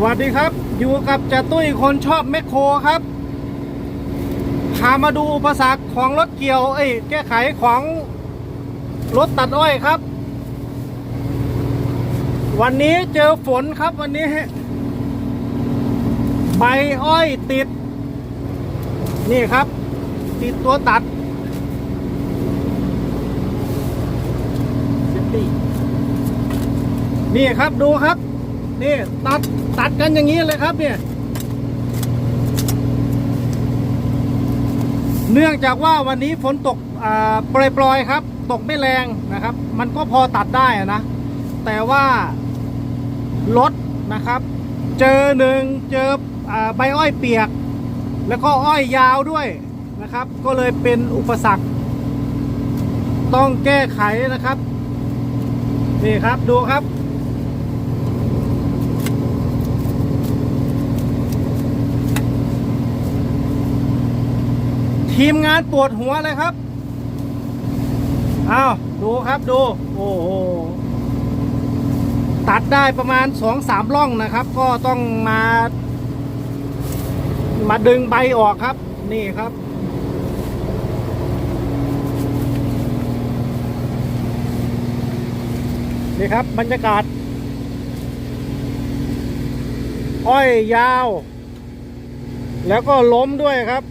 วัสดีครับ อยู่กับจ่าตุ้ยคนชอบแมคโครครับพามาดูอุปสรรคของรถเกี่ยว เอ้ยแก้ไขของรถตัดอ้อยครับ วันนี้เจอฝนครับวันนี้ ใบอ้อยติด นี่ครับ ติดตัวตัดนี่ครับดูครับ นี่ตัดตัดกันอย่างนี้เลยครับเนี่ยเนื่องจากว่าวันนี้ฝนตกอ่าปล่อยๆครับ ตกไม่แรงนะครับ มันก็พอตัดได้นะ แต่ว่ารถนะครับ เจอหนึ่งเจออใบอ้อยเปียก แล้วก็อ้อยยาวด้วยนะครับ ก็เลยเป็นอุปสรรค ต้องแก้ไขนะครับ นี่ครับดูครับ ทีมงานปวดหัวเลยครับอ้าวดูครับดู โอ้โหตัดได้ประมาณสองสามร่องนะครับ ก็ต้องมา มาดึงใบออกครับ นี่ครับ นี่ครับบรรยากาศ อ้อยยาว แล้วก็ล้มด้วยครับ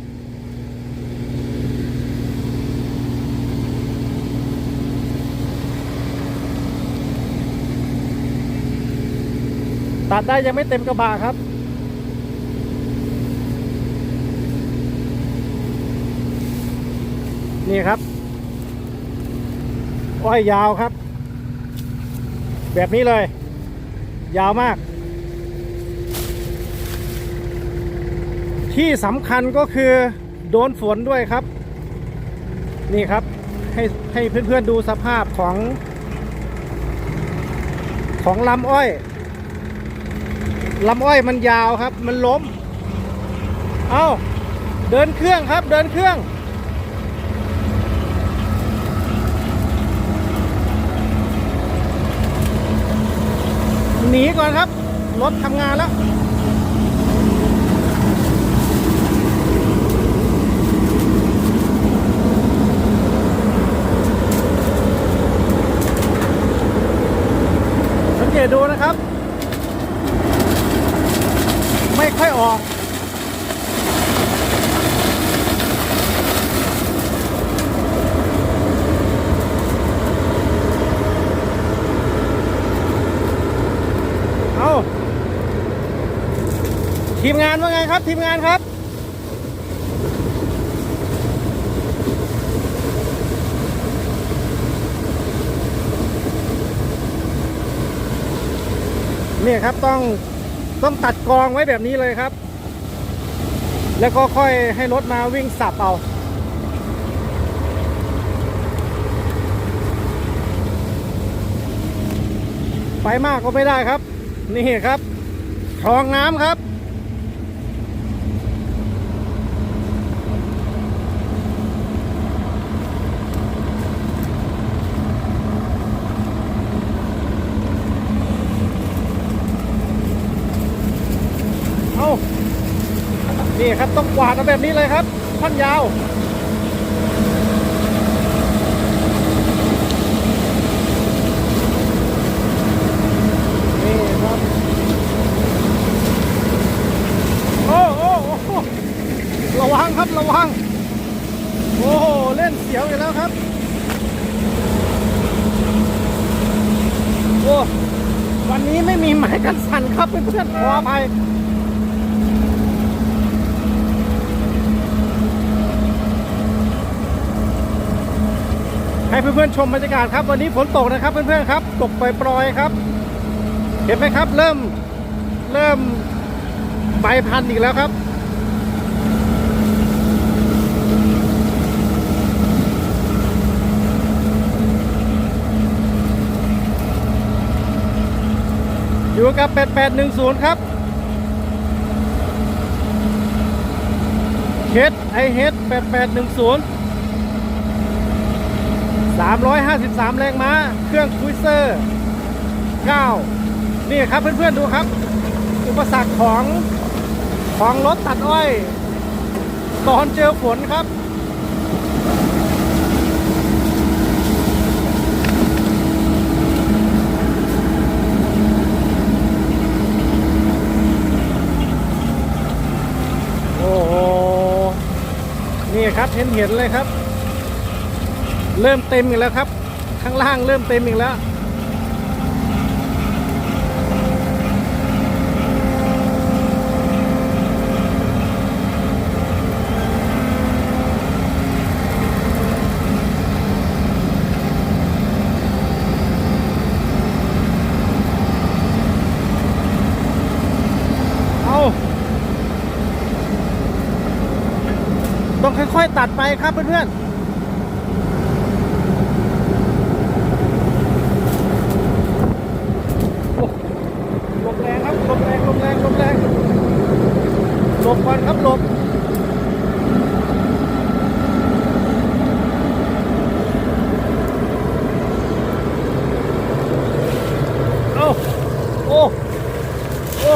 ตัดได้ยังไม่เต็มกระบะครับ นี่ครับ อ้อยยาวครับ แบบนี้เลย ยาวมาก ที่สำคัญก็คือโดนฝนด้วยครับ นี่ครับ ให้ให้เพื่อนๆดูสภาพของ ของลำอ้อย ลำอ้อยมันยาวครับ มันล้ม เอาเดินเครื่องครับ เดินเครื่อง หนีก่อนครับ รถทำงานแล้วสังเกตดูนะครับ ไม่ค่ ออกเอาทีมงานว่าไงครับ ทีมงานครับเนี่ยครับต้อง ต้องตัดกองไว้แบบนี้เลยครับ แล้วก็ค่อยให้รถมาวิ่งสับเอาไปมากก็ไม่ได้ครับ นี่ครับคลองน้ำครับ นี่ครับต้องกวาดแบบนี้เลยครับท่อนยาวนี่ครับโอ้โอ้ระวังครับระวังโอ้โหเล่นเสียวอยู่แล้วครับโอ้วันนี้ไม่มีหมายกันสั่นครับเพื่อนๆขออภัย เพื่อนๆชมบรรยากาศครับ วันนี้ฝนตกนะครับเพื่อนๆครับตกปล่อยๆครับ เห็นไหมครับ เริ่มเริ่มใบพันธุ์อีกแล้วครับอยู่กับ 8810 ครับเฮดไอเฮด8810 353 แรงม้า เครื่องคุยเซอร์ 9 นี่ครับเพื่อนๆดูครับอ้อุปสรรคของของรถตัดอ้อย ตอนเจอฝนครับ โอ้โห นี่ครับเห็นเห็นเลยครับ เริ่มเต็มอีกแล้วครับ ข้างล่างเริ่มเต็มอีกแล้วเอาต้องค่อยๆตัดไปครับเพื่อนๆโอ้ลมแรงครับ ลมแรงลมแรงลมแรงหลบก่อนครับหลบเอาโอ้ โอ้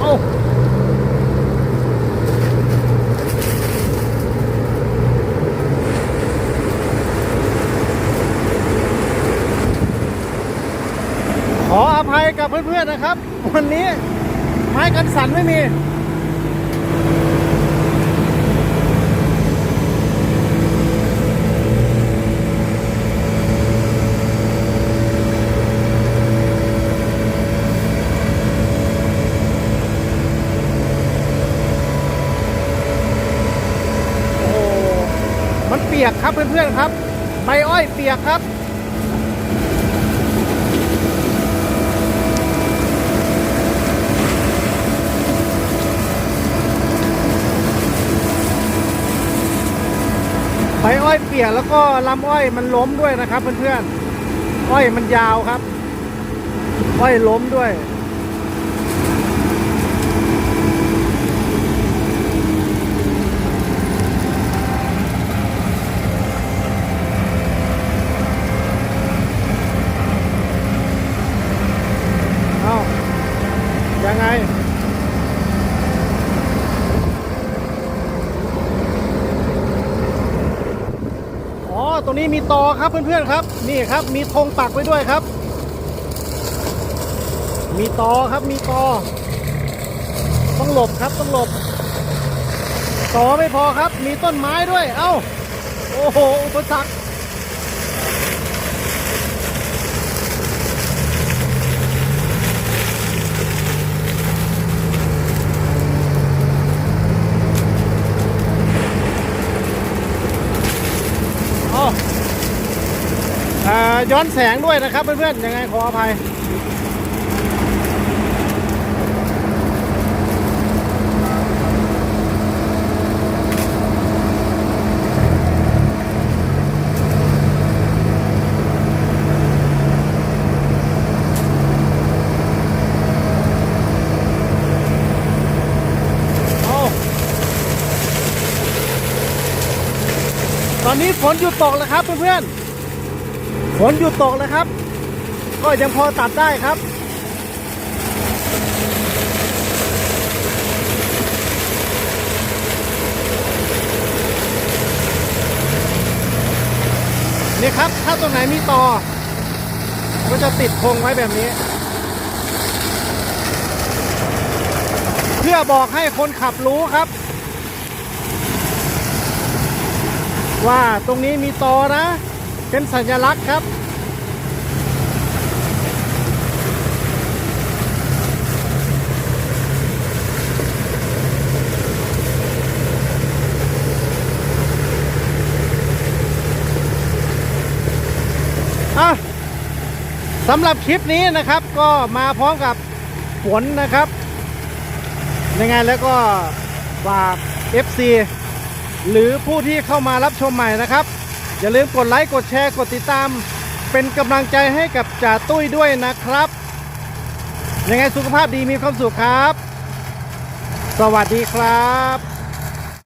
เอาขออภัย กับเพื่อนๆนะครับ วันนี้ไม้กันสันไม่มีโอ้มันเปียกครับเพื่อนๆครับใบอ้อยเปียกครับ ใบอ้อยเปียกแล้วก็ลำอ้อยมันล้มด้วยนะครับเพื่อนๆอ้อยมันยาวครับ อ้อยล้มด้วย เอ้า ยังไง อ๋อ ตรงนี้มีต อครับเพื่อนๆครับ นี่ครับมีธงปักไว้ด้วยครับ มีตอครับมีตอต้องหลบครับต้องหลบตอไม่พอครับ มีต้นไม้ด้วย เอ้า โอ้โหอุปสรรค ย้อนแสงด้วยนะครับเพื่อนๆ ยังไงขออภัยเอาตอนนี้ฝนหยุดตกแล้วครับเพื่อนๆ ฝนหยุดตกแล้วครับ ก็ยังพอตัดได้ครับนี่ครับ ถ้าตรงไหนมีตอก็จะติดธงไว้แบบนี้ เพื่อบอกให้คนขับรู้ครับ ว่าตรงนี้มีตอนะ เป็นสัญลักษณ์ครับอะสำหรับคลิปนี้นะครับก็มาพร้อมกับฝนนะครับ ยังไงแล้วก็ฝาก FC หรือผู้ที่เข้ามารับชมใหม่นะครับ อย่าลืมกดไลค์กดแชร์กดติดตาม เป็นกำลังใจให้กับจ่าตุ้ยด้วยนะครับ ยังไงสุขภาพดีมีความสุขครับ สวัสดีครับ